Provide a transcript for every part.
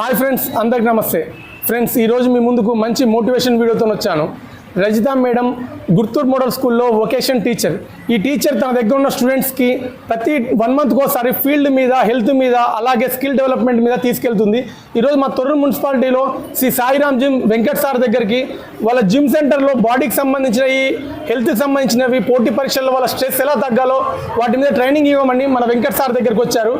Hi friends అందరికి నమస్తే. Friends ఈరోజు మీ ముందుకు మంచి మోటివేషన్ వీడియోతో వచ్చాను. రజిత మేడం గుర్తూరు మోడల్ స్కూల్లో వొకేషన్ టీచర్. ఈ టీచర్ తన దగ్గర ఉన్న స్టూడెంట్స్కి ప్రతి వన్ మంత్కి ఒకసారి ఫీల్డ్ మీద హెల్త్ మీద అలాగే స్కిల్ డెవలప్మెంట్ మీద తీసుకెళ్తుంది. ఈరోజు మా తొర్రూరు మున్సిపాలిటీలో శ్రీ సాయిరామ్ జిమ్ వెంకట్ సార్ దగ్గరికి వాళ్ళ జిమ్ సెంటర్లో బాడీకి సంబంధించిన ఈ హెల్త్కి సంబంధించినవి పోటీ పరీక్షల్లో వాళ్ళ స్ట్రెస్ ఎలా తగ్గాలో వాటి మీద ట్రైనింగ్ ఇవ్వమని మన వెంకట్ సార్ దగ్గరికి వచ్చారు.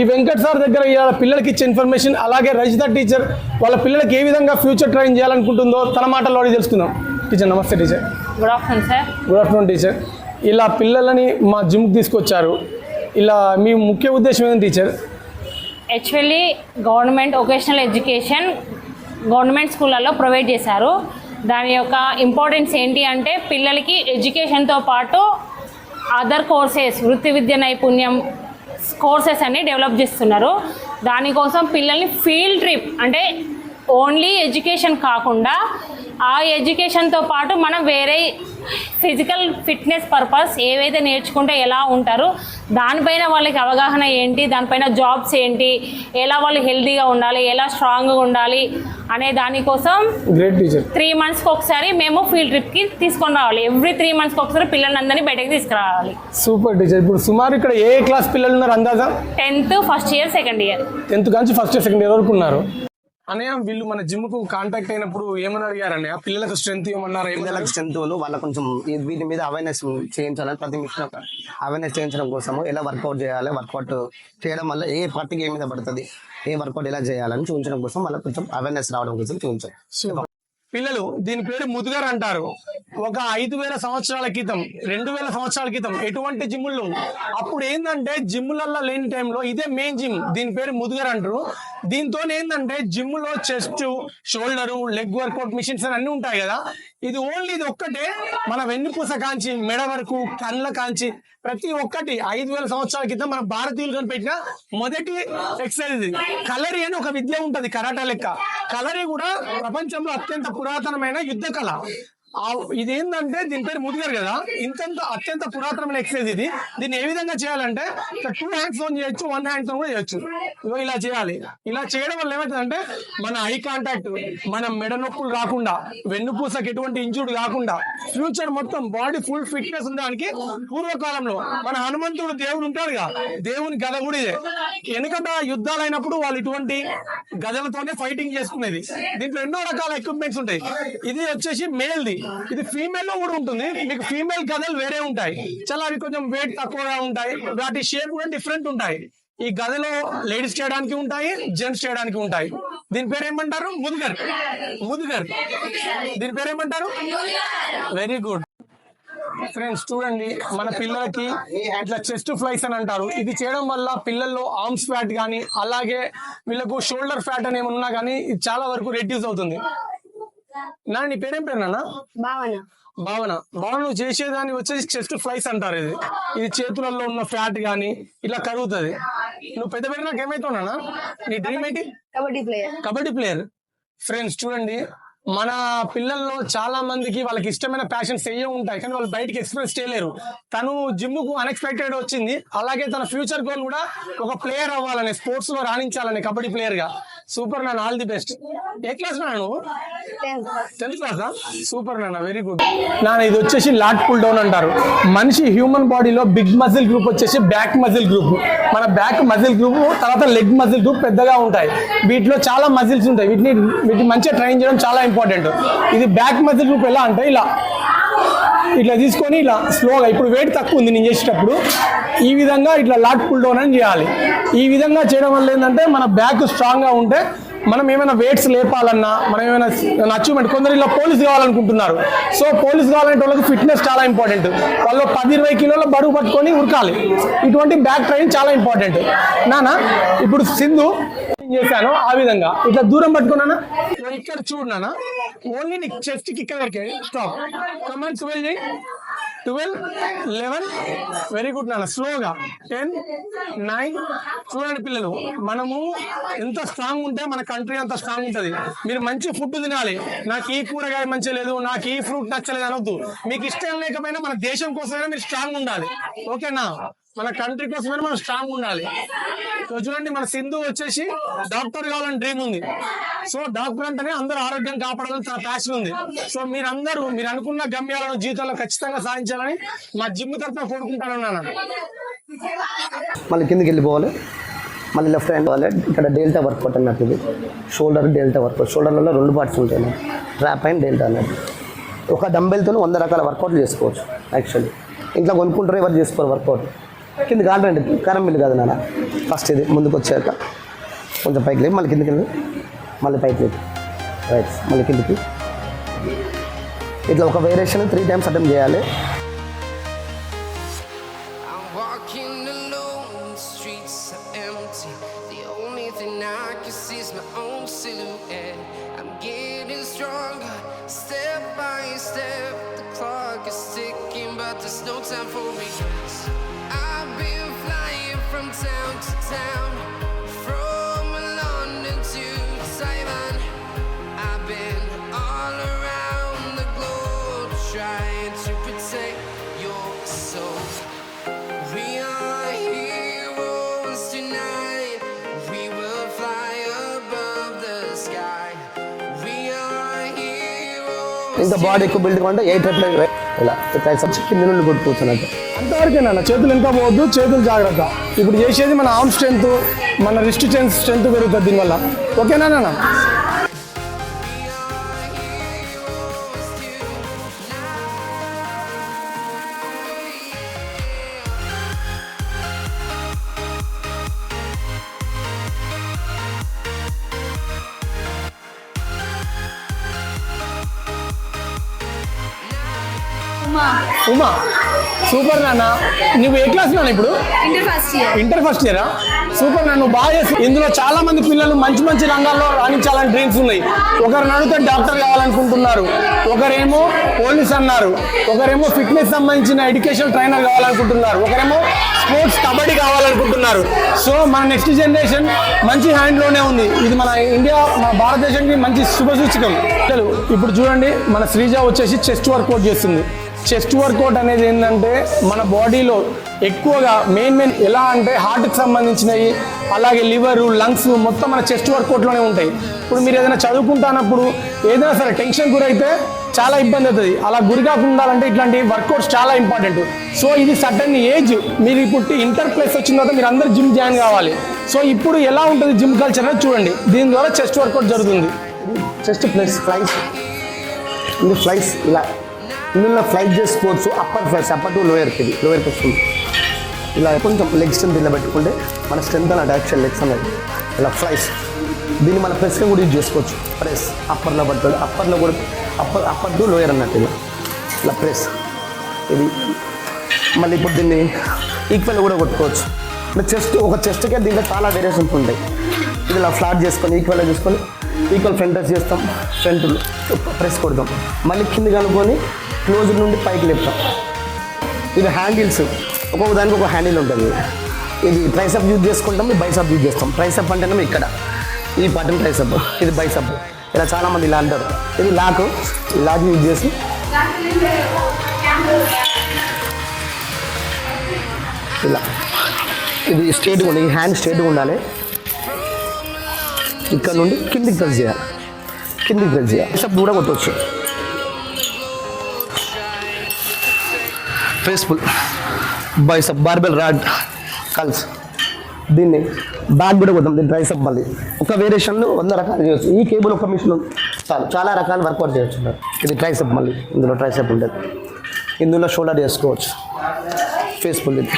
ఈ వెంకట్ సార్ దగ్గర ఇవాళ పిల్లలకి ఇచ్చే ఇన్ఫర్మేషన్ అలాగే రజిత టీచర్ వాళ్ళ పిల్లలకి ఏ విధంగా ఫ్యూచర్ ట్రైన్ చేయాలనుకుంటుందో తన మాటల్లో తెలుసుకుందాం. టీచర్ నమస్తే teacher. Good afternoon sir good afternoon teacher. ఇలా పిల్లలని మా జిమ్కి తీసుకొచ్చారు. ఇలా మీ ముఖ్య ఉద్దేశం ఏంటి teacher? Actually government vocational education government స్కూళ్ళల్లో ప్రొవైడ్ చేశారు. దాని యొక్క ఇంపార్టెన్స్ ఏంటి అంటే పిల్లలకి ఎడ్యుకేషన్తో పాటు అదర్ కోర్సెస్ వృత్తి విద్య నైపుణ్యం కోర్సెస్ అన్ని డెవలప్ చేస్తున్నారు. దానికోసం పిల్లల్ని ఫీల్డ్ ట్రిప్ అంటే ఓన్లీ ఎడ్యుకేషన్ కాకుండా ఆ ఎడ్యుకేషన్తో పాటు మనం వేరే ఫిజికల్ ఫిట్నెస్ పర్పస్ ఏవైతే నేర్చుకుంటే ఎలా ఉంటారు దానిపైన వాళ్ళకి అవగాహన ఏంటి దానిపైన జాబ్స్ ఏంటి ఎలా వాళ్ళు హెల్తీగా ఉండాలి ఎలా స్ట్రాంగ్గా ఉండాలి అనే దానికోసం త్రీ మంత్స్కి ఒకసారి మేము ఫీల్డ్ ట్రిప్కి తీసుకొని రావాలి. ఎవ్రీ త్రీ మంత్స్కి ఒకసారి పిల్లలందరినీ బయటకు తీసుకురావాలి. సూపర్ టీచర్ ఇప్పుడు సుమారు ఇక్కడ ఏ క్లాస్ పిల్లలు ఉన్నారు అందాజా? Tenth first year second year tenth నుంచి ఫస్ట్ ఇయర్ సెకండ్ ఇయర్ వరకు ఉన్నారు. అన్నయ్య వీళ్ళు మన జిమ్కు కాంటాక్ట్ అయినప్పుడు ఏమని అడిగారు అన్నయ్య పిల్లలకు స్ట్రెంత్ ఏమన్నారు పిల్లలకు స్ట్రెంత్లు వాళ్ళ కొంచెం వీటి మీద అవేర్నెస్ చేయించాలని ప్రతి మిషన్ అవేర్నెస్ చేయించడం కోసము ఎలా వర్కౌట్ చేయాలి వర్కౌట్ చేయడం వల్ల ఏ పార్టీకి ఏ మీద పడుతుంది ఏ వర్కౌట్ ఎలా చేయాలని చూపించడం కోసం వాళ్ళకి కొంచెం అవేర్నెస్ రావడం కోసం చూపించాలి. పిల్లలు దీని పేరు ముదుగర్ అంటారు. ఒక ఐదు వేల సంవత్సరాల క్రితం రెండు వేల సంవత్సరాల క్రితం ఎటువంటి జిమ్ములు అప్పుడు ఏంటంటే జిమ్ములలో లేని టైంలో ఇదే మెయిన్ జిమ్ దీని పేరు ముదుగర్ అంటారు. దీంతో ఏంటంటే జిమ్లో chest shoulder leg workout machines అన్ని ఉంటాయి కదా. ఇది ఓన్లీ ఇది ఒక్కటే మన వెన్నుపూస కాంచి మెడ వరకు కళ్ళ కాంచి ప్రతి ఒక్కటి ఐదు వేల సంవత్సరాల క్రితం మన భారతీయులు కనిపెట్టిన మొదటి ఎక్సర్సైజ్ ఇది. కలరి అని ఒక విద్య ఉంటది కరాటా లెక్క. కలరి కూడా ప్రపంచంలో అత్యంత పురాతనమైన యుద్ధ కళ ఇదేంటంటే దీని పేరు ముదిగారు కదా? ఇంతంత అత్యంత పురాతనమైన ఎక్సర్సైజ్ ఇది. దీన్ని ఏ విధంగా చేయాలంటే టూ హ్యాండ్స్తో చేయొచ్చు వన్ హ్యాండ్తో కూడా చేయొచ్చు. ఇగో ఇలా చేయాలి. ఇలా చేయడం వల్ల ఏమవుతుందంటే మన ఐ కాంటాక్ట్ మన మెడ నొప్పులు రాకుండా వెన్నుపూసకి ఎటువంటి ఇంజుర్డ్ కాకుండా ఫ్యూచర్ మొత్తం బాడీ ఫుల్ ఫిట్నెస్ ఉండడానికి పూర్వకాలంలో మన హనుమంతుడు దేవుడు ఉంటాడుగా దేవుని గద కూడా ఇదే. వెనుకట యుద్ధాలు అయినప్పుడు వాళ్ళు ఇటువంటి గదలతోనే ఫైటింగ్ చేసుకునేది. దీంట్లో ఎన్నో రకాల ఎక్విప్మెంట్స్ ఉంటాయి. ఇది వచ్చేసి మేల్ది. ఇది ఫీమేల్లో కూడా ఉంటుంది. మీకు ఫీమేల్ గదలు వేరే ఉంటాయి. చాలా అవి కొంచెం వెయిట్ తక్కువగా ఉంటాయి. వాటి షేప్ కూడా డిఫరెంట్ ఉంటాయి. ఈ గదిలో లేడీస్ చేయడానికి ఉంటాయి జెంట్స్ చేయడానికి ఉంటాయి. దీని పేరు ఏమంటారు? ముదుగర్. ముదుగర్. దీని పేరు ఏమంటారు? వెరీ గుడ్ ఫ్రెండ్స్ చూడండి మన పిల్లలకి ఇట్లా చెస్ట్ ఫ్లైస్ అని అంటారు. ఇది చేయడం వల్ల పిల్లల్లో ఆర్మ్స్ ఫ్యాట్ కానీ అలాగే వీళ్ళకు షోల్డర్ ఫ్యాట్ అని ఏమన్నా కానీ ఇది చాలా వరకు రెడ్యూస్ అవుతుంది. నా నీ పేరేం పేరు నాన్న? భావన. భావన. భావన నువ్వు చేసేదాన్ని వచ్చేసి చెస్ట్ ఫ్లైస్ అంటారు ఇది. ఇది చేతులలో ఉన్న ఫ్యాట్ కానీ ఇట్లా కరుగుతుంది. నువ్వు పెద్ద పెరిగినాక ఏమైతున్నానా నీ డ్రీమ్ ఏంటి? Kabaddi player kabaddi player friends చూడండి. మన పిల్లల్లో చాలా మందికి వాళ్ళకి ఇష్టమైన ప్యాషన్స్ ఏ ఉంటాయి కానీ వాళ్ళు బయటికి ఎక్స్ప్రెస్ చేయలేరు. తను జిమ్కు అన్ఎక్స్పెక్టెడ్ వచ్చింది. అలాగే తన ఫ్యూచర్ గోల్ కూడా ఒక ప్లేయర్ అవ్వాలని స్పోర్ట్స్లో రాణించాలని కబడ్డీ ప్లేయర్గా. సూపర్ నాన్న ఆల్ ది బెస్ట్ ఏ క్లాస్ నా నువ్వు? టెన్త్ టెన్త్ క్లాసా సూపర్ నాన్న వెరీ గుడ్ నాన్న ఇది వచ్చేసి లాట్ పుల్ డౌన్ అంటారు. మనిషి హ్యూమన్ బాడీలో బిగ్ మజిల్ గ్రూప్ వచ్చేసి బ్యాక్ మజిల్ గ్రూప్ మన బ్యాక్ మజిల్ గ్రూప్ తర్వాత లెగ్ మజిల్ గ్రూప్ పెద్దగా ఉంటాయి. వీటిలో చాలా మజిల్స్ ఉంటాయి. వీటిని వీటిని మంచిగా ట్రైన్ చేయడం చాలా ఇంపార్టెంట్ ఇది బ్యాక్ మజిల్ గ్రూప్ ఎలా అంటే ఇలా. ఇట్లా తీసుకొని ఇలా స్లోగా ఇప్పుడు వెయిట్ తక్కువ ఉంది నేను చేసేటప్పుడు. ఈ విధంగా ఇట్లా లాట్ పుల్ డౌన్ అని చేయాలి. ఈ విధంగా చేయడం వల్ల ఏంటంటే మన బ్యాక్ స్ట్రాంగ్గా ఉంటే మనం ఏమైనా వెయిట్స్ లేపాలన్నా మనం ఏమైనా అచీవ్మెంట్ కొందరు ఇలా పోలీస్ కావాలనుకుంటున్నారు. సో పోలీస్ కావాలంటే వాళ్ళకి ఫిట్నెస్ చాలా ఇంపార్టెంట్ వాళ్ళు పది ఇరవై కిలోల బరువు పట్టుకొని ఉరకాలి. ఇటువంటి బ్యాక్ ట్రైన్ చాలా ఇంపార్టెంట్ నానా ఇప్పుడు సింధు చేశాను ఆ విధంగా. ఇట్లా దూరం పట్టుకున్నానా? ఇక్కడ చూడు ఓన్లీ నీకు చెస్ట్కి ఇక్కడ వరకే. స్టాప్ కమాండ్ ట్వెల్వ్ చేయి ట్వెల్వ్ లెవెన్ వెరీ గుడ్ నాన్న. స్లోగా టెన్ నైన్ చూడండి పిల్లలు మనము ఎంత స్ట్రాంగ్ ఉంటే మన కంట్రీ అంత స్ట్రాంగ్ ఉంటుంది. మీరు మంచి ఫుడ్ తినాలి. నాకు ఈ కూరగాయ మంచి లేదు నాకు ఈ ఫ్రూట్ నచ్చలేదు అనొద్దు. మీకు ఇష్టం లేకపోయినా మన దేశం కోసమైనా మీరు స్ట్రాంగ్ ఉండాలి. ఓకేనా మన కంట్రీ కోసమైనా మనం స్ట్రాంగ్ ఉండాలి. సో చూడండి మన సింధు వచ్చేసి డాక్టర్ కావాలని డ్రీమ్ ఉంది. సో డాక్టర్ అంటేనే అందరూ ఆరోగ్యం కాపాడాలని తన ప్యాషన్ ఉంది. సో మీరందరూ మీరు అనుకున్న గమ్యాలను జీవితంలో ఖచ్చితంగా సాధించాలని మా జిమ్ తరఫున కోరుకుంటాను మళ్ళీ కిందకి వెళ్ళిపోవాలి. మళ్ళీ లెఫ్ట్ హ్యాండ్ వాళ్ళే ఇక్కడ డెల్టా వర్కౌట్ అన్నట్టు ఇది. షోల్డర్ డెల్టా వర్కౌట్ షోల్డర్లలో రెండు పార్ట్స్ ఉంటాయి ట్రాప్ అండ్ డెల్టా అన్నట్టు. ఒక డంబెల్తో వంద రకాల వర్కౌట్లు చేసుకోవచ్చు యాక్చువల్లీ ఇంట్లో కొనుక్కుంటారు ఎవరు చేసుకోరు వర్కౌట్ కిందకి ఆడండి కరం బిల్లు కాదు నాన్న. ఫస్ట్ ఇది ముందుకు వచ్చాక కొంచెం పైకి లేదు మళ్ళీ కిందకి వెళ్ళి మళ్ళీ పైకి లేదు రైట్ మళ్ళీ కిందకి. ఇట్లా ఒక వేరియేషన్ త్రీ టైమ్స్ అటెంప్ట్ చేయాలి. Step by step, the clock is ticking, but there's no time for me. town to town, from London to Taiwan. I've been all around the globe trying to protect your soul. We are heroes tonight. We will fly above the sky. We are heroes. In the body, could build one eight reply. ಇಲ್ಲ అంతవరకే నాన్న చేతులు ఇంకా పోవద్దు చేతులు జాగ్రత్త. ఇప్పుడు చేసేది మన ఆర్మ్ స్ట్రెంత్ మన రిస్ట్ స్ట్రెంత్ స్ట్రెంత్ పెరుగుతుంది దీనివల్ల. ఓకేనా సూపర్ నాన్న. నువ్వు ఏ క్లాస్ నాన్న ఇప్పుడు? Inter first year inter first ఇయరా సూపర్ నాన్న నువ్వు బాగా చేస్తావు ఇందులో చాలా మంది పిల్లలు మంచి మంచి రంగాల్లో రాణించాలని డ్రీమ్స్ ఉన్నాయి. ఒకరు అడిగితే డాక్టర్ కావాలనుకుంటున్నారు. ఒకరేమో పోలీస్ అన్నారు. ఒకరేమో ఫిట్నెస్ సంబంధించిన ఎడ్యుకేషన్ ట్రైనర్ కావాలనుకుంటున్నారు. ఒకరేమో స్పోర్ట్స్ కబడ్డీ కావాలనుకుంటున్నారు. సో మన నెక్స్ట్ జనరేషన్ మంచి హ్యాండ్లోనే ఉంది. ఇది మన ఇండియా మన భారతదేశానికి మంచి శుభసూచకం ఇప్పుడు చూడండి మన శ్రీజ వచ్చేసి చెస్ట్ వర్కౌట్ చేస్తుంది. చెస్ట్ వర్కౌట్ అనేది ఏంటంటే మన బాడీలో ఎక్కువగా మెయిన్ మెయిన్ ఎలా అంటే హార్ట్కి సంబంధించినవి అలాగే లివర్ లంగ్స్ మొత్తం మన చెస్ట్ వర్కౌట్లోనే ఉంటాయి. ఇప్పుడు మీరు ఏదైనా చదువుకుంటున్నప్పుడు ఏదైనా సరే టెన్షన్ గురైతే చాలా ఇబ్బంది అవుతుంది. అలా గురి కాకుండా ఉండాలంటే ఇట్లాంటి వర్కౌట్స్ చాలా ఇంపార్టెంట్. సో ఇది సడన్ ఏజ్ మీరు ఇప్పుడు ఇంటర్ ప్లేస్ వచ్చిన తర్వాత మీరు అందరు జిమ్ జాయిన్ కావాలి. సో ఇప్పుడు ఎలా ఉంటుంది జిమ్ కల్చర్ అనేది చూడండి. దీని ద్వారా చెస్ట్ వర్కౌట్ జరుగుతుంది. Chest plus flies. ఇది ఫ్లైస్ ఇలా. ఇందులో ఫ్లైట్ చేసుకోవచ్చు అప్పర్ ఫ్లైట్స్ అప్పర్ టు లోయర్కి ఇది లోయర్కి వస్తుంది. ఇలా కొంచెం లెగ్ స్ట్రెంత్ ఇలా పెట్టుకుంటే మన స్ట్రెంత్ అన్నట్టు యాక్చువల్ లెగ్స్ అనేది ఇలా ఫ్లైస్ దీన్ని మన ప్రెస్గా కూడా యూజ్ చేసుకోవచ్చు. ప్రెస్ అప్పర్లో పడుతుంది. అప్పర్లో కూడా అప్పర్ అప్పర్ టు లోయర్ అన్నట్టు ఇలా. ఇలా ప్రెస్ ఇది. మళ్ళీ ఇప్పుడు దీన్ని ఈక్వల్ కూడా కొట్టుకోవచ్చు. చెస్ట్ ఒక చెస్ట్కే దీంట్లో చాలా వేరియేషన్స్ ఉంటాయి. ఇది ఇలా ఫ్లాట్ చేసుకొని ఈక్వల్గా చేసుకొని ఈక్వల్ ఫ్రంట్ టచ్ చేస్తాం ఫ్రంట్ ప్రెస్ కొడతాం. మళ్ళీ కింద కనుక్కొని క్లోజ్ నుండి పైకి లేపుతాం. ఇది హ్యాండిల్స్ ఒక్కొక్క దానికి ఒక హ్యాండిల్ ఉంటుంది. ఇది ట్రైసప్ యూజ్ చేసుకుంటాం ఇది బైసప్ యూజ్ చేస్తాం. ట్రైసప్ అంటే ఇక్కడ. ఈ బటన్ ట్రైసప్ ఇది బైసప్ ఇలా చాలామంది ఇలా అంటారు. ఇది లాక్ లాక్ యూజ్ చేసి ఇలా. ఇది స్ట్రేట్గా ఉండాలి. ఈ హ్యాండ్ స్ట్రేట్గా ఉండాలి. ఇక్కడ నుండి కిందికి ప్రెస్ చేయాలి. కిందికి ప్రెస్ చేయాలి. స్టెప్ కూడా కొట్టవచ్చు ఫేస్ఫుల్ బైసప్ బార్బెల్ రాడ్ కల్స్ దీన్ని బ్యాక్ కూడా కొద్దాం దీన్ని ట్రైసప్ మళ్ళీ. ఒక వేరియేషన్లు వంద రకాలు చేయొచ్చు. ఈ కేబుల్ ఒక మిషన్ చాలు. చాలా రకాల వర్కౌట్ చేయొచ్చు ఇది ట్రైసప్ మళ్ళీ. ఇందులో ట్రైసప్ ఉండదు. ఇందులో షోల్డర్ చేసుకోవచ్చు. ఫేస్ఫుల్ ఇది.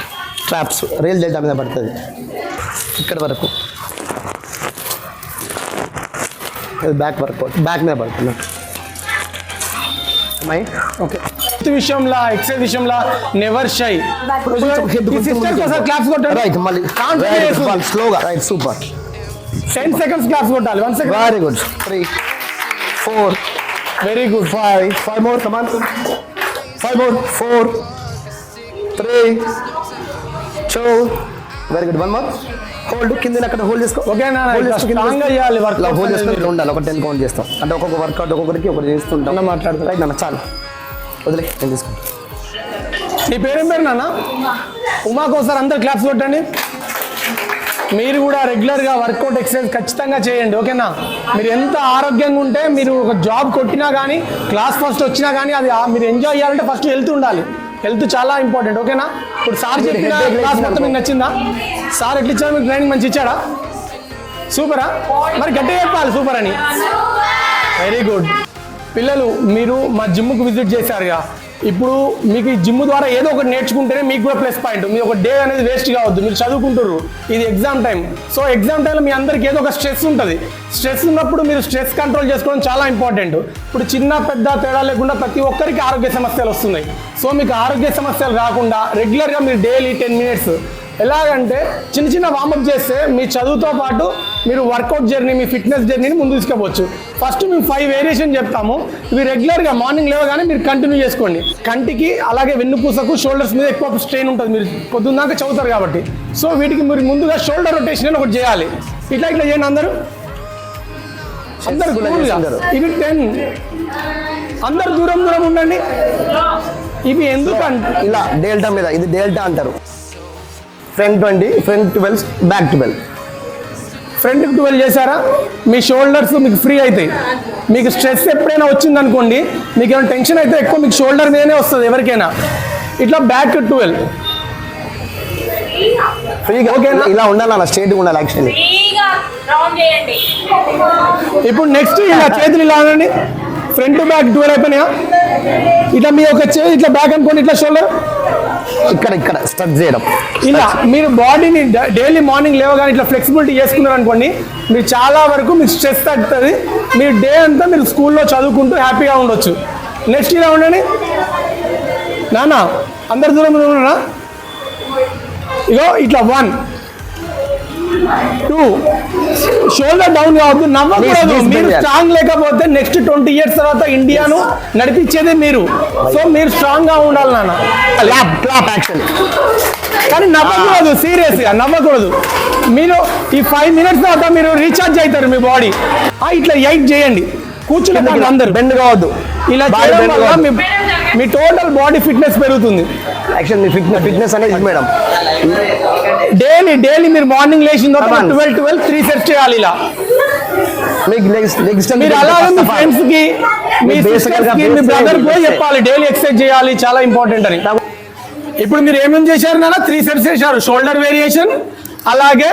ట్రాప్స్ రైల్ డెల్టా మీద పడుతుంది. ఇక్కడ వరకు. ఇది బ్యాక్ వర్కౌట్ బ్యాక్ మీద పడుతుంది అమ్మాయి ఓకే విషయంలో ఎక్సైజ్ విషయంలో నెవర్ షై క్లాప్స్ కొట్టండి రైట్ మళ్ళీ స్లోగా right super ten seconds claps కొట్టాలి one second very good three four very good five five more come on five more four three two very good one more hold కింద అక్కడ hold చేసుకో. Okay నా Hold చేసుకో, కింద strong చేయాలి work hold చేసుకొని ఉండాలి. ఒక టెన్ కౌంట్ చేస్తాం. అంటే ఒక్కొక్క వర్కౌట్ ఒక్కొక్కరికి ఒకటి చేస్తుంటాం. అన్న మాట్లాడుతా. రైట్ చాలు. వదిలే నేను తీసుకుంటాను నీ పేరేం పేరు నాన్న? ఉమాకు ఒకసారి అందరు క్లాప్స్ కొట్టండి. మీరు కూడా రెగ్యులర్గా వర్కౌట్ ఎక్సర్సైజ్ ఖచ్చితంగా చేయండి ఓకేనా? మీరు ఎంత ఆరోగ్యంగా ఉంటే మీరు ఒక జాబ్ కొట్టినా కానీ క్లాస్ ఫస్ట్ వచ్చినా కానీ అది మీరు ఎంజాయ్ చేయాలంటే ఫస్ట్ హెల్త్ ఉండాలి. హెల్త్ చాలా ఇంపార్టెంట్ ఓకేనా? ఇప్పుడు సార్ చెప్పిన క్లాస్ మొత్తం మీకు నచ్చిందా? సార్ ఎట్లా ఇచ్చాడు మీకు ట్రైనింగ్ మంచి ఇచ్చాడా? సూపరా? మరి గట్టిగా చెప్పాలి సూపర్ అని. వెరీ గుడ్ పిల్లలు మీరు మా జిమ్కి విజిట్ చేశారుగా. ఇప్పుడు మీకు ఈ జిమ్ ద్వారా ఏదో ఒకటి నేర్చుకుంటేనే మీకు కూడా ప్లస్ పాయింట్ మీ ఒక డే అనేది వేస్ట్ కావద్దు. మీరు చదువుకుంటారు ఇది ఎగ్జామ్ టైం సో ఎగ్జామ్ టైంలో మీ అందరికి ఏదో ఒక స్ట్రెస్ ఉంటుంది. స్ట్రెస్ ఉన్నప్పుడు మీరు స్ట్రెస్ కంట్రోల్ చేసుకోవడం చాలా ఇంపార్టెంట్ ఇప్పుడు చిన్న పెద్ద తేడా లేకుండా ప్రతి ఒక్కరికి ఆరోగ్య సమస్యలు వస్తున్నాయి. సో మీకు ఆరోగ్య సమస్యలు రాకుండా రెగ్యులర్గా మీరు డైలీ టెన్ మినిట్స్ ఎలాగంటే చిన్న చిన్న వార్మప్ చేస్తే మీ చదువుతో పాటు మీరు వర్కౌట్ జర్నీ మీ ఫిట్నెస్ జర్నీని ముందు తీసుకుపోవచ్చు ఫస్ట్ మేము ఫైవ్ వేరియేషన్ చెప్తాము. ఇవి రెగ్యులర్గా మార్నింగ్ లేవగానే మీరు కంటిన్యూ చేసుకోండి. కంటికి అలాగే వెన్నుపూసకు షోల్డర్స్ మీద ఎక్కువ స్ట్రెయిన్ ఉంటుంది. మీరు పొద్దున్న దాకా చదువుతారు కాబట్టి. సో వీటికి మీరు ముందుగా షోల్డర్ రొటేషన్ అని ఒకటి చేయాలి. ఇట్లా ఇట్లా చేయండి అందరూ. అందరు. ఇవి టెన్ అందరు దూరం దూరం ఉండండి. ఇవి ఎందుకంటే ఇలా డేల్టా మీద ఇది డేల్టా అంటారు. Front twenty front twelve back twelve ఫ్రంట్కి ట్వెల్వ్ చేశారా? మీ షోల్డర్స్ మీకు ఫ్రీ అవుతాయి మీకు స్ట్రెస్ ఎప్పుడైనా వచ్చింది అనుకోండి మీకు ఏమైనా టెన్షన్ అయితే ఎక్కువ మీకు షోల్డర్ మీదనే వస్తుంది ఎవరికైనా. ఇట్లా బ్యాక్ ట్వెల్వ్ ఫ్రీగా ఓకేనా? ఇలా ఉండాలి అలా స్ట్రేట్గా ఉండాలి యాక్చువల్లీ ఫ్రీగా రౌండ్ చేయండి. ఇప్పుడు నెక్స్ట్ ఇలా చేతులు ఇలా అనండి. ఫ్రంట్ బ్యాక్ ట్వెల్వ్ అయిపోయినాయా? ఇట్లా మీ ఒక చేతి ఇట్లా బ్యాక్ అనుకోండి ఇట్లా షోల్డర్ ఇక్కడ ఇక్కడ స్ట్రక్ చేయడం. ఇలా మీరు బాడీని డైలీ మార్నింగ్ లేవగానే ఇట్లా ఫ్లెక్సిబిలిటీ చేసుకున్నారు అనుకోండి మీరు చాలా వరకు మీకు స్ట్రెస్ తగ్గుతుంది. మీరు డే అంతా మీరు స్కూల్లో చదువుకుంటూ హ్యాపీగా ఉండొచ్చు. నెక్స్ట్ ఇలా ఉండండి. నాన్న అందరు దూరం దూరం ఉన్నారా? ఇగో ఇట్లా వన్ టూ షోల్డర్ డౌన్ కావద్దు నవ్వకూడదు. మీరు. స్ట్రాంగ్ లేకపోతే నెక్స్ట్ ట్వంటీ ఇయర్స్ తర్వాత ఇండియాను నడిపించేదే మీరు. సో మీరు స్ట్రాంగ్గా ఉండాలి నాన్న. క్లాప్ యాక్షన్ కానీ నవ్వకూడదు సీరియస్గా నవ్వకూడదు. మీరు ఈ ఫైవ్ మినిట్స్ తర్వాత మీరు రీఛార్జ్ అవుతారు మీ బాడీ ఇట్లా ఎయిట్ చేయండి. కూర్చుని అందరు. బెండ్ కావద్దు. ఇలా చేయడం వల్ల. మీ మీ టోటల్ బాడీ ఫిట్నెస్ పెరుగుతుంది. యాక్షన్ మీ ఫిట్నెస్ ఫిట్నెస్ అనేది మేడం. డైలీ డైలీ మీరు మార్నింగ్ లేచిన తర్వాత. ట్వెల్వ్ ట్వెల్వ్ త్రీ సెట్స్ చేయాలి ఇలా. మీరు మీ ఫ్రెండ్స్కి మీ మీరు basic సిస్టర్స్గా కి మీ basic బ్రదర్ కూడా basic. చెప్పాలి డైలీ ఎక్సర్సైజ్ చేయాలి చాలా ఇంపార్టెంట్ అని. ఇప్పుడు మీరు ఏమేమి చేశారు నాన్న? త్రీ సెట్స్ చేశారు షోల్డర్ వేరియేషన్ అలాగే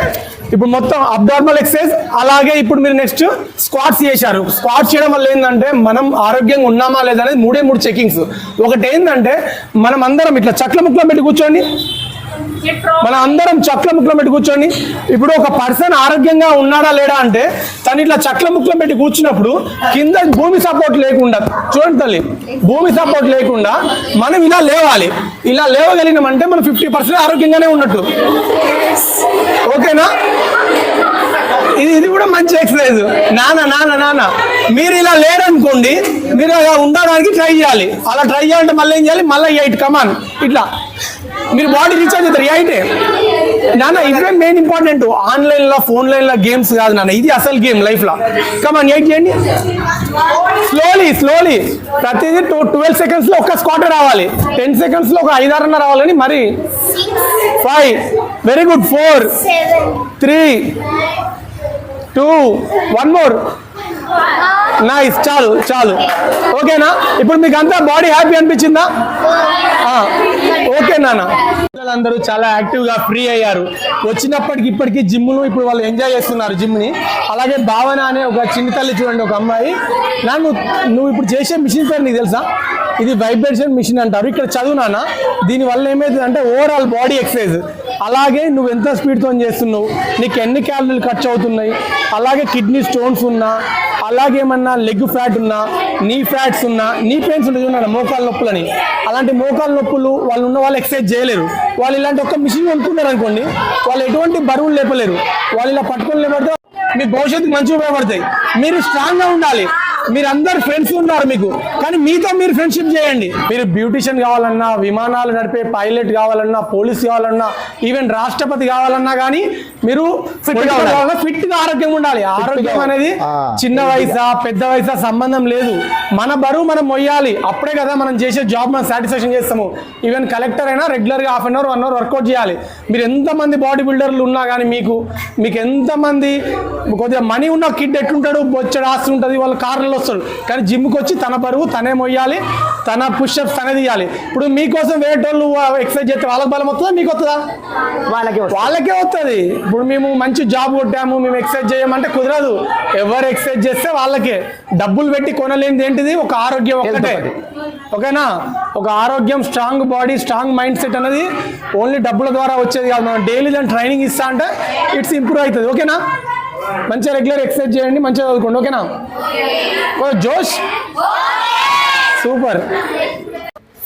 ఇప్పుడు మొత్తం అబ్డార్మల్ ఎక్సర్సైజ్ అలాగే ఇప్పుడు మీరు నెక్స్ట్ స్క్వాట్స్ చేశారు. స్క్వాట్స్ చేయడం వల్ల ఏంటంటే మనం ఆరోగ్యంగా ఉన్నామా లేదా అనేది మూడే మూడు చెకింగ్స్ ఒకటి ఏంటంటే మనం అందరం ఇట్లా చక్ల ముక్కలో పెట్టి కూర్చోండి. మన అందరం చక్ల ముక్కలు పెట్టి కూర్చోండి. ఇప్పుడు ఒక పర్సన్ ఆరోగ్యంగా ఉన్నాడా లేడా అంటే తను ఇట్లా చక్ల ముక్కలు పెట్టి కూర్చున్నప్పుడు కింద భూమి సపోర్ట్ లేకుండా చూడండి తల్లి భూమి సపోర్ట్ లేకుండా మనం ఇలా లేవాలి. ఇలా లేవగలిగినామంటే మనం ఫిఫ్టీ పర్సెంట్ ఆరోగ్యంగానే ఉన్నట్టు. ఓకేనా? ఇది ఇది కూడా మంచి ఎక్సర్సైజ్. నాన్న నాన్న నాన్న మీరు ఇలా లేరనుకోండి మీరు అలా ఉండడానికి ట్రై చేయాలి. అలా ట్రై చేయాలంటే మళ్ళీ ఏం చేయాలి? మళ్ళీ ఎయిట్ కమాన్. ఇట్లా. మీరు బాడీ రీఛార్జ్ అవుతారు ఎయిటే నాన్న ఇవే మెయిన్ ఇంపార్టెంట్ ఆన్లైన్లో ఫోన్ లైన్లో గేమ్స్ కాదు నాన్న. ఇది అసలు గేమ్ లైఫ్లో. కమాన్ ఎయిట్ చేయండి? స్లోలీ స్లోలీ ప్రతిదీ టూ ట్వెల్వ్ సెకండ్స్లో ఒక స్క్వాట్ రావాలి. టెన్ సెకండ్స్లో ఒక ఐదారన్న రావాలని మరి five very good four three two one more nice చాలు చాలు. ఓకేనా? ఇప్పుడు మీకు అంతా బాడీ హ్యాపీ అనిపించిందా? ఓకే నాన్న. పిల్లలందరూ చాలా యాక్టివ్గా ఫ్రీ అయ్యారు. వచ్చినప్పటికి ఇప్పటికీ జిమ్ను ఇప్పుడు వాళ్ళు ఎంజాయ్ చేస్తున్నారు జిమ్ని అలాగే భావన అనే ఒక చిన్న తల్లి చూడండి ఒక అమ్మాయి. నన్ను నువ్వు ఇప్పుడు చేసే మిషన్ పేరు నీకు తెలుసా? ఇది వైబ్రేషన్ మిషన్ అంటారు. ఇక్కడ చదువు నాన్న. దీని వల్ల ఏమైతుంది అంటే ఓవరాల్ బాడీ ఎక్సర్సైజ్ అలాగే నువ్వు ఎంత స్పీడ్తో చేస్తున్నావు? నీకు ఎన్ని క్యాలరీలు ఖర్చు అవుతున్నాయి? అలాగే కిడ్నీ స్టోన్స్ ఉన్నా అలాగే ఏమన్నా లెగ్ ఫ్యాట్ ఉన్నా నీ ఫ్యాట్స్ ఉన్నా నీ పెయిన్స్ ఉంటాయి చూడండి మోకాలు నొప్పులని. అలాంటి మోకాలు నొప్పులు వాళ్ళు ఉన్న వాళ్ళు ఎక్సర్సైజ్ చేయలేరు. వాళ్ళు ఇలాంటి ఒక్క మిషన్ కొనుక్కున్నారు అనుకోండి వాళ్ళు ఎటువంటి బరువులు లేపలేరు. వాళ్ళు ఇలా పట్టుకొని లేపడితే మీ భవిష్యత్తు మంచి ఉపయోగపడతాయి. మీరు స్ట్రాంగ్గా ఉండాలి. మీరందరు ఫ్రెండ్స్ ఉన్నారు మీకు. కానీ మీతో మీరు ఫ్రెండ్షిప్ చేయండి. మీరు బ్యూటిషియన్ కావాలన్నా విమానాలు నడిపే పైలట్ కావాలన్నా పోలీస్ కావాలన్నా ఈవెన్ రాష్ట్రపతి కావాలన్నా కానీ మీరు ఫిట్గా ఆరోగ్యంగా ఉండాలి. ఆరోగ్యం అనేది. చిన్న వయసా పెద్ద వయసా సంబంధం లేదు. మన బరువు మనం మొయ్యాలి. అప్పుడే కదా మనం చేసే జాబ్ మనం సాటిస్ఫాక్షన్ చేస్తాము. ఈవెన్ కలెక్టర్ అయినా రెగ్యులర్గా half an hour one hour workout చేయాలి. మీరు ఎంతమంది బాడీ బిల్డర్లు ఉన్నా కానీ మీకు మీకు ఎంతమంది కొద్దిగా మనీ ఉన్న కిడ్ ఎట్లుంటాడు? బొచ్చడు ఆస్తి ఉంటుంది. వాళ్ళు కార్లలో వస్తారు కానీ జిమ్కి వచ్చి తన బరువు తనే మొయ్యాలి తన పుషప్స్ తనే తీయాలి. ఇప్పుడు మీకోసం వేరేటోళ్ళు ఎక్సర్సైజ్ చేస్తే వాళ్ళకి బలం వస్తుందా? మీకు వస్తుందా? వాళ్ళకి. వాళ్ళకే వస్తుంది. ఇప్పుడు మేము మంచి జాబ్ కొట్టాము మేము ఎక్సర్సైజ్ చేయమంటే కుదరదు. ఎవరు ఎక్సర్సైజ్ చేస్తే వాళ్ళకే. డబ్బులు పెట్టి కొనలేనిది ఏంటిది? ఒక ఆరోగ్యం ఒక్కటే. ఒకటి. ఓకేనా? ఒక ఆరోగ్యం strong body strong mind set అనేది ఓన్లీ డబ్బుల ద్వారా వచ్చేది కాదు. మనం డైలీ దాని ట్రైనింగ్ ఇస్తా అంటే ఇట్స్ ఇంప్రూవ్ అవుతుంది. ఓకేనా? మంచిగా రెగ్యులర్ ఎక్సర్సైజ్ చేయండి మంచిగా చదువుకోండి ఓకేనా? ఓ జోష్! సూపర్.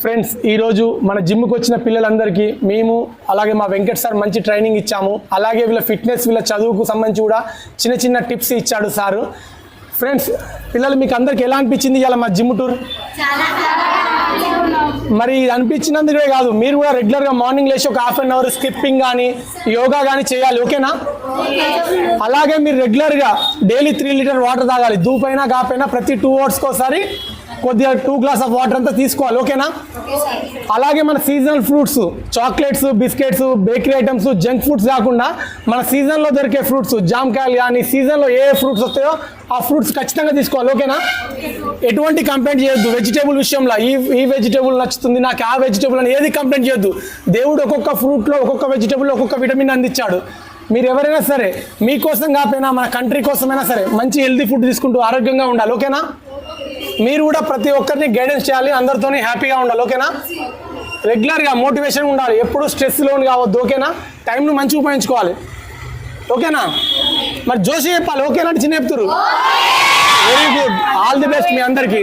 ఫ్రెండ్స్ ఈరోజు మన జిమ్కి వచ్చిన పిల్లలందరికీ మేము అలాగే మా వెంకట్ సార్ మంచి ట్రైనింగ్ ఇచ్చాము. అలాగే వీళ్ళ ఫిట్నెస్ వీళ్ళ చదువుకు సంబంధించి కూడా చిన్న చిన్న టిప్స్ ఇచ్చాడు సారు. ఫ్రెండ్స్ పిల్లలు మీకు అందరికి ఎలా అనిపించింది ఇవాళ మా జిమ్ టూర్ మరి ఇది అనిపించినందుకే కాదు. మీరు కూడా రెగ్యులర్గా మార్నింగ్ లేచి ఒక హాఫ్ అన్ అవర్ స్కిప్పింగ్ కానీ యోగా కానీ చేయాలి ఓకేనా అలాగే మీరు రెగ్యులర్గా డైలీ త్రీ లీటర్ వాటర్ తాగాలి. దూపైనా కాపైనా ప్రతి టూ అవర్స్కి ఒకసారి కొద్దిగా టూ గ్లాస్ ఆఫ్ వాటర్ అంతా తీసుకోవాలి ఓకేనా అలాగే మన seasonal fruits chocolates biscuits bakery items junk foods కాకుండా మన సీజన్లో దొరికే ఫ్రూట్స్ జామకాయలు కానీ సీజన్లో ఏ ఫ్రూట్స్ వస్తాయో ఆ ఫ్రూట్స్ ఖచ్చితంగా తీసుకోవాలి ఓకేనా ఎటువంటి కంప్లైంట్ చేయొద్దు. వెజిటేబుల్ విషయంలో ఈ ఈ వెజిటేబుల్ నచ్చుతుంది నాకు ఆ వెజిటేబుల్ అని ఏది కంప్లైంట్ చేయొద్దు. దేవుడు ఒక్కొక్క ఫ్రూట్లో ఒక్కొక్క వెజిటేబుల్ ఒక్కొక్క విటమిన్ అందించాడు. మీరు ఎవరైనా సరే మీకోసం కాకపోయినా మన కంట్రీ కోసమైనా సరే మంచి హెల్తీ ఫుడ్ తీసుకుంటూ ఆరోగ్యంగా ఉండాలి ఓకేనా మీరు కూడా ప్రతి ఒక్కరిని గైడెన్స్ చేయాలి అందరితోని హ్యాపీగా ఉండాలి ఓకేనా రెగ్యులర్గా మోటివేషన్ ఉండాలి. ఎప్పుడు స్ట్రెస్ లోన్ కావద్దు ఓకేనా టైంను మంచిగా ఉపయోగించుకోవాలి. ఓకేనా మరి జోషి చెప్పాలి ఓకేనా చిన్న చెప్తారు very good all the best మీ అందరికీ.